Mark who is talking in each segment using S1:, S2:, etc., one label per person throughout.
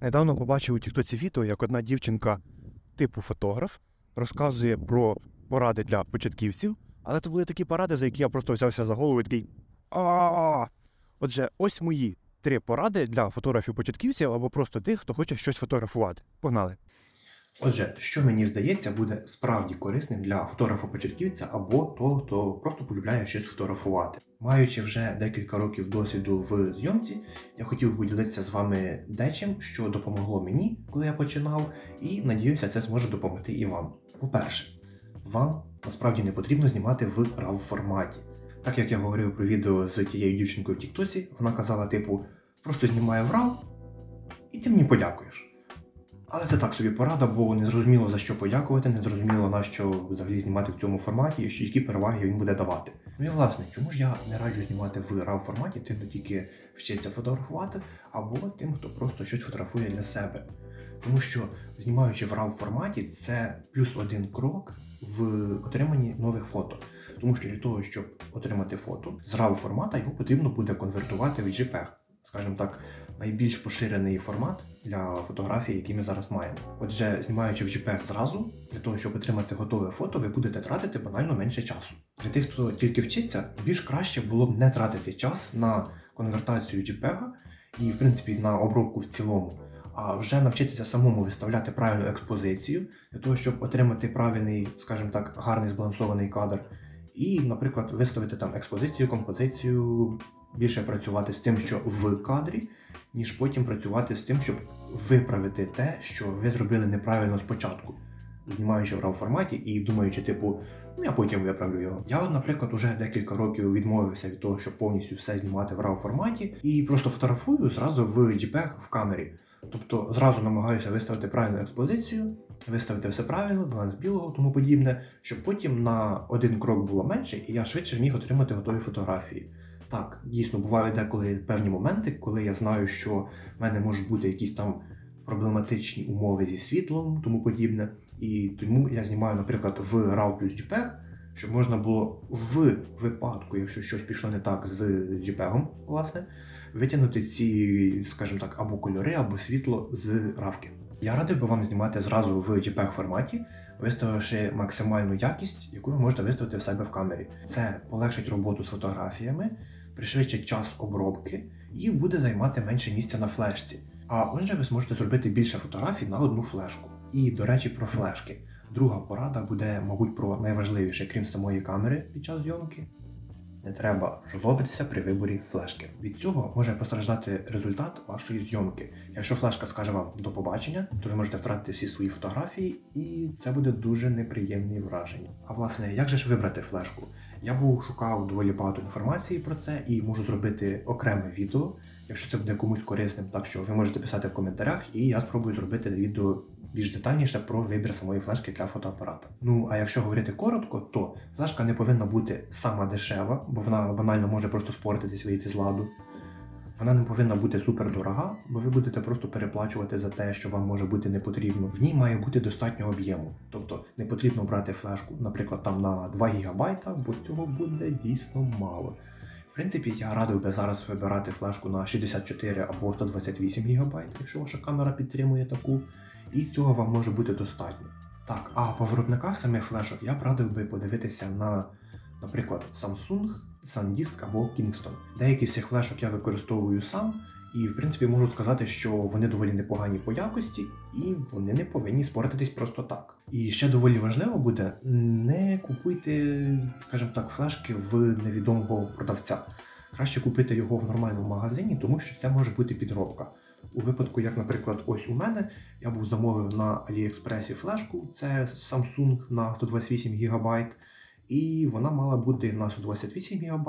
S1: Недавно побачив у Тіктоці відео, як одна дівчинка типу фотограф розказує про поради для початківців, але це були такі поради, за які я просто взявся за голову і такий. а Отже, ось мої три поради для фотографів-початківців або просто тих, хто хоче щось фотографувати. Погнали.
S2: Отже, що мені здається, буде справді корисним для фотографа-початківця або того, хто просто полюбляє щось фотографувати. Маючи вже декілька років досвіду в зйомці, я хотів би поділитися з вами дечим, що допомогло мені, коли я починав, і надіюся, це зможе допомогти і вам. По-перше, вам насправді не потрібно знімати в RAW форматі. Так як я говорив про відео з тією дівчинкою в Тіктосі, вона казала, типу, просто знімаю в RAW, і ти мені подякуєш. Але це так собі порада, бо не зрозуміло за що подякувати, не зрозуміло на що взагалі знімати в цьому форматі і які переваги він буде давати. Ну і власне, чому ж я не раджу знімати в RAW форматі тим, хто тільки вчиться фотографувати, або тим, хто просто щось фотографує для себе. Тому що знімаючи в RAW форматі, це плюс один крок в отриманні нових фото. Тому що для того, щоб отримати фото з RAW формата, його потрібно буде конвертувати в JPEG. Скажімо так, найбільш поширений формат для фотографії, які ми зараз маємо. Отже, знімаючи в JPEG зразу, для того, щоб отримати готове фото, ви будете тратити банально менше часу. Для тих, хто тільки вчиться, більш краще було б не тратити час на конвертацію JPEG і, в принципі, на обробку в цілому, а вже навчитися самому виставляти правильну експозицію для того, щоб отримати правильний, скажімо так, гарний збалансований кадр. І, наприклад, виставити там експозицію, композицію, більше працювати з тим, що в кадрі, ніж потім працювати з тим, щоб виправити те, що ви зробили неправильно спочатку, знімаючи в RAW форматі і думаючи, типу, ну я потім виправлю його. Я, от, наприклад, уже декілька років відмовився від того, щоб повністю все знімати в RAW форматі, і просто фотографую зразу в JPEG в камері. Тобто зразу намагаюся виставити правильну експозицію, виставити все правильно, баланс білого, тому подібне, щоб потім на один крок було менше, і я швидше міг отримати готові фотографії. Так, дійсно бувають деколи певні моменти, коли я знаю, що в мене можуть бути якісь там проблематичні умови зі світлом, тому подібне. І тому я знімаю, наприклад, в RAW плюс JPEG, щоб можна було в випадку, якщо щось пішло не так з JPEG, власне, витягнути ці, скажімо так, або кольори, або світло з равки. Я радив би вам знімати зразу в JPEG форматі, виставивши максимальну якість, яку ви можете виставити в себе в камері. Це полегшить роботу з фотографіями, пришвидшить час обробки і буде займати менше місця на флешці. А отже, ви зможете зробити більше фотографій на одну флешку. І, до речі, про флешки. Друга порада буде, мабуть, про найважливіше, крім самої камери під час зйомки. Не треба жлобитися при виборі флешки. Від цього може постраждати результат вашої зйомки. Якщо флешка скаже вам до побачення, то ви можете втратити всі свої фотографії, і це буде дуже неприємні враження. А власне, як же ж вибрати флешку? Я був шукав доволі багато інформації про це і можу зробити окреме відео, якщо це буде комусь корисним. Так що ви можете писати в коментарях, і я спробую зробити відео більш детальніше про вибір самої флешки для фотоапарата. Ну а якщо говорити коротко, то флешка не повинна бути сама дешева, бо вона банально може просто спортитись, вийти з ладу. Вона не повинна бути супер дорога, бо ви будете просто переплачувати за те, що вам може бути не потрібно. В ній має бути достатньо об'єму. Тобто не потрібно брати флешку, наприклад, там на 2 ГБ, бо цього буде дійсно мало. В принципі, я радив би зараз вибирати флешку на 64 або 128 ГБ, якщо ваша камера підтримує таку, і цього вам може бути достатньо. Так, а по виробниках самих флешок я б радив би подивитися на, наприклад, Samsung, SanDisk або Kingston. Деякі з цих флешок я використовую сам, і в принципі можу сказати, що вони доволі непогані по якості, і вони не повинні спортитись просто так. І ще доволі важливо буде не купуйте, скажімо так, флешки в невідомого продавця. Краще купити його в нормальному магазині, тому що це може бути підробка. У випадку, як, наприклад, ось у мене, я був замовив на AliExpress флешку, це Samsung на 128 ГБ, і вона мала бути на 128 ГБ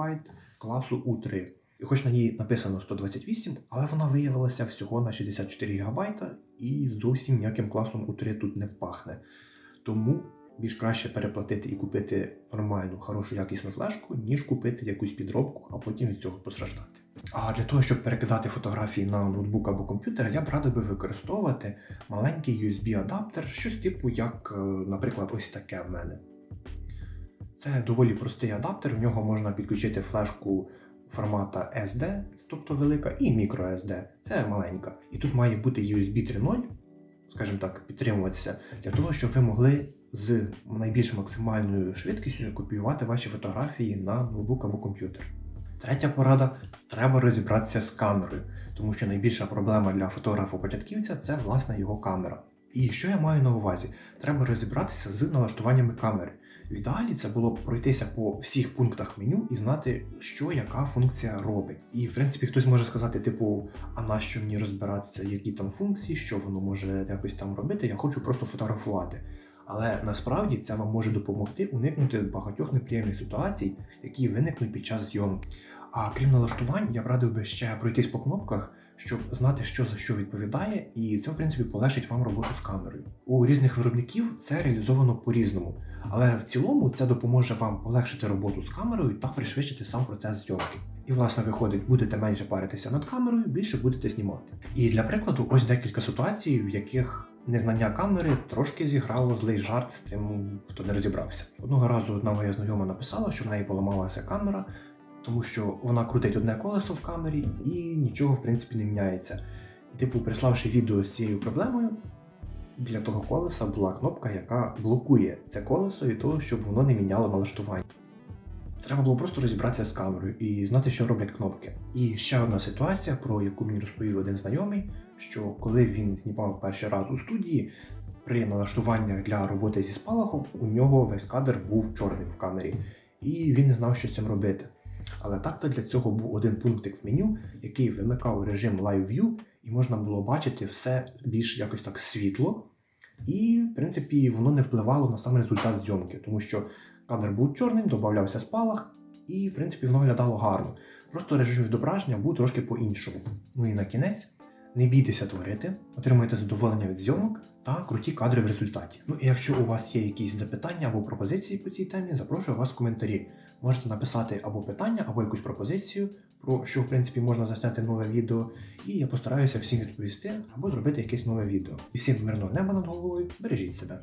S2: класу U3. І хоч на ній написано 128, але вона виявилася всього на 64 ГБ і зовсім ніяким класом U3 тут не пахне. Тому більш краще переплатити і купити нормальну, хорошу якісну флешку, ніж купити якусь підробку, а потім від цього постраждати. А для того, щоб перекидати фотографії на ноутбук або комп'ютер, я б радив би використовувати маленький USB-адаптер, щось типу, як, е, наприклад, ось таке в мене. Це доволі простий адаптер, в нього можна підключити флешку формата SD, тобто велика, і microSD, це маленька. І тут має бути USB 3.0, скажімо так, підтримуватися, для того, щоб ви могли з найбільш максимальною швидкістю копіювати ваші фотографії на ноутбук або комп'ютер. Третя порада треба розібратися з камерою, тому що найбільша проблема для фотографа-початківця це власне його камера. І що я маю на увазі? Треба розібратися з налаштуваннями камери. В ідеалі це було б пройтися по всіх пунктах меню і знати, що яка функція робить. І в принципі хтось може сказати, типу, а нащо мені розбиратися, які там функції, що воно може якось там робити, я хочу просто фотографувати. Але насправді це вам може допомогти уникнути багатьох неприємних ситуацій, які виникнуть під час зйомки. А крім налаштувань, я б радив би ще пройтись по кнопках, щоб знати, що за що відповідає, і це в принципі полегшить вам роботу з камерою. У різних виробників це реалізовано по-різному, але в цілому це допоможе вам полегшити роботу з камерою та пришвидшити сам процес зйомки. І, власне, виходить, будете менше паритися над камерою, більше будете знімати. І для прикладу, ось декілька ситуацій, в яких незнання камери трошки зіграло злий жарт з тим, хто не розібрався. Одного разу одна моя знайома написала, що в неї поламалася камера, тому що вона крутить одне колесо в камері і нічого в принципі не міняється. І, типу, приславши відео з цією проблемою, для того колеса була кнопка, яка блокує це колесо від того, щоб воно не міняло налаштування. Треба було просто розібратися з камерою і знати, що роблять кнопки. І ще одна ситуація, про яку мені розповів один знайомий, що коли він знімав перший раз у студії, при налаштуваннях для роботи зі спалахом у нього весь кадр був чорним в камері, і він не знав, що з цим робити. Але так-то для цього був один пунктик в меню, який вимикав режим Live View, і можна було бачити все більш якось так світло. І, в принципі, воно не впливало на сам результат зйомки, тому що кадр був чорним, додавався спалах, і, в принципі, воно виглядало гарно. Просто режим відображення був трошки по-іншому. Ну і на кінець, не бійтеся творити, отримуйте задоволення від зйомок та круті кадри в результаті. Ну і якщо у вас є якісь запитання або пропозиції по цій темі, запрошую вас в коментарі. Можете написати або питання, або якусь пропозицію, про що в принципі можна засняти нове відео, і я постараюся всім відповісти або зробити якесь нове відео. І всім мирного неба над головою, бережіть себе.